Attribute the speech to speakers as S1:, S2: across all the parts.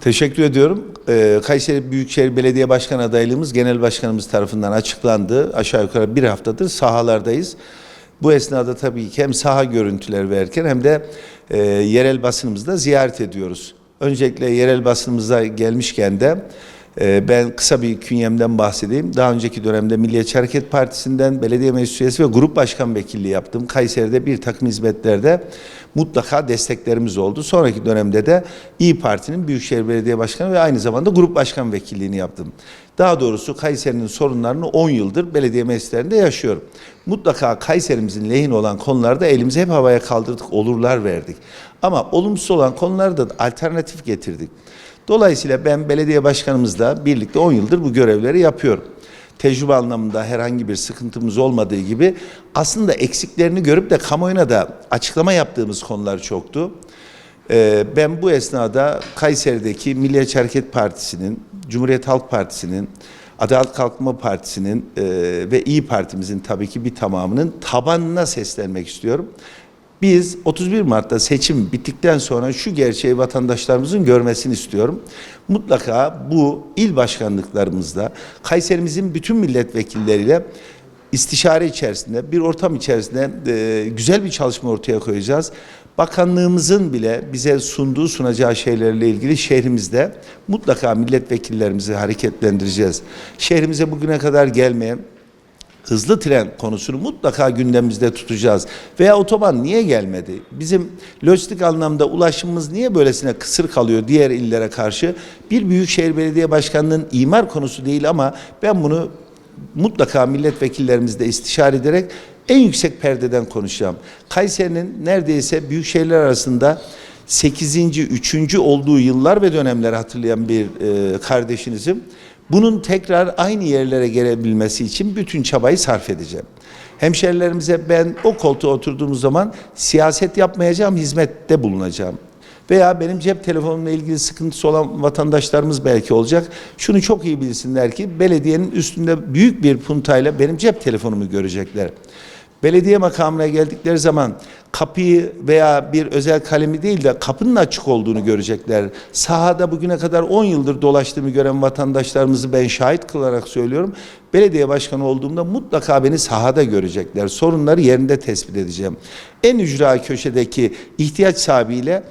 S1: Teşekkür ediyorum. Ee, Kayseri Büyükşehir Belediye Başkan adaylığımız Genel Başkanımız tarafından açıklandı. Aşağı yukarı bir haftadır sahalardayız. Bu esnada tabii ki hem saha görüntüler verirken hem de e, yerel basınımızda ziyaret ediyoruz. Öncelikle yerel basınımıza gelmişken de ben kısa bir künyemden bahsedeyim. Daha önceki dönemde Milliyetçi Hareket Partisi'nden belediye meclis üyesi ve grup başkan vekilliği yaptım. Kayseri'de bir takım hizmetlerde mutlaka desteklerimiz oldu. Sonraki dönemde de İyi Parti'nin Büyükşehir Belediye Başkanı ve aynı zamanda grup başkan vekilliğini yaptım. Daha doğrusu Kayseri'nin sorunlarını 10 yıldır belediye meclislerinde yaşıyorum. Mutlaka Kayserimizin lehine olan konularda elimizi hep havaya kaldırdık, olurlar verdik. Ama olumsuz olan konularda da alternatif getirdik. Dolayısıyla ben belediye başkanımızla birlikte 10 yıldır bu görevleri yapıyorum. Tecrübe anlamında herhangi bir sıkıntımız olmadığı gibi aslında eksiklerini görüp de kamuoyuna da açıklama yaptığımız konular çoktu. Ee, Ben bu esnada Kayseri'deki Milliyetçi Hareket Partisi'nin, Cumhuriyet Halk Partisi'nin, Adalet Kalkınma Partisi'nin e, ve İyi Parti'mizin tabii ki bir tamamının tabanına seslenmek istiyorum. Biz 31 Mart'ta seçim bittikten sonra şu gerçeği vatandaşlarımızın görmesini istiyorum. Mutlaka bu il başkanlıklarımızda Kayserimizin bütün milletvekilleriyle istişare içerisinde, bir ortam içerisinde e, güzel bir çalışma ortaya koyacağız. Bakanlığımızın bile bize sunduğu, sunacağı şeylerle ilgili şehrimizde mutlaka milletvekillerimizi hareketlendireceğiz. Şehrimize bugüne kadar gelmeyen, hızlı tren konusunu mutlaka gündemimizde tutacağız. Veya otoban niye gelmedi? Bizim lojistik anlamda ulaşımımız niye böylesine kısır kalıyor diğer illere karşı? Bir Büyükşehir Belediye Başkanı'nın imar konusu değil ama ben bunu mutlaka milletvekillerimizle istişare ederek en yüksek perdeden konuşacağım. Kayseri'nin neredeyse büyük şehirler arasında 8. 3. olduğu yıllar ve dönemleri hatırlayan bir e, kardeşinizim. Bunun tekrar aynı yerlere gelebilmesi için bütün çabayı sarf edeceğim. Hemşerilerimize ben o koltuğa oturduğumuz zaman siyaset yapmayacağım, hizmette bulunacağım. Veya benim cep telefonumla ilgili sıkıntısı olan vatandaşlarımız belki olacak. Şunu çok iyi bilsinler ki belediyenin üstünde büyük bir puntayla benim cep telefonumu görecekler. Belediye makamına geldikleri zaman kapıyı veya bir özel kalemi değil de kapının açık olduğunu görecekler. Sahada bugüne kadar 10 yıldır dolaştığımı gören vatandaşlarımızı ben şahit kılarak söylüyorum. Belediye başkanı olduğumda mutlaka beni sahada görecekler. Sorunları yerinde tespit edeceğim. En ücra köşedeki ihtiyaç sahibiyle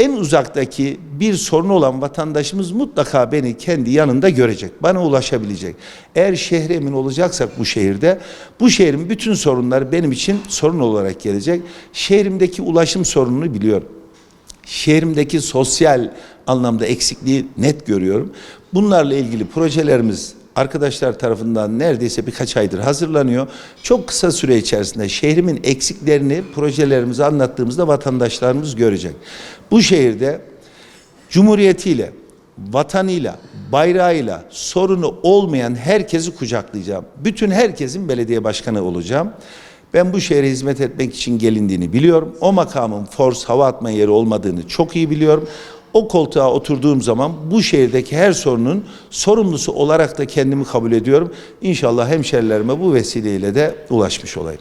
S1: en uzaktaki bir sorunu olan vatandaşımız mutlaka beni kendi yanında görecek, bana ulaşabilecek. Eğer şehre emin olacaksak bu şehirde, bu şehrin bütün sorunları benim için sorun olarak gelecek. Şehrimdeki ulaşım sorununu biliyorum. Şehrimdeki sosyal anlamda eksikliği net görüyorum. Bunlarla ilgili projelerimiz arkadaşlar tarafından neredeyse birkaç aydır hazırlanıyor. Çok kısa süre içerisinde şehrimin eksiklerini projelerimizi anlattığımızda vatandaşlarımız görecek. Bu şehirde cumhuriyetiyle, vatanıyla, bayrağıyla sorunu olmayan herkesi kucaklayacağım. Bütün herkesin belediye başkanı olacağım. Ben bu şehre hizmet etmek için gelindiğini biliyorum. O makamın force hava atma yeri olmadığını çok iyi biliyorum. O koltuğa oturduğum zaman bu şehirdeki her sorunun sorumlusu olarak da kendimi kabul ediyorum. İnşallah hemşerilerime bu vesileyle de ulaşmış olayım.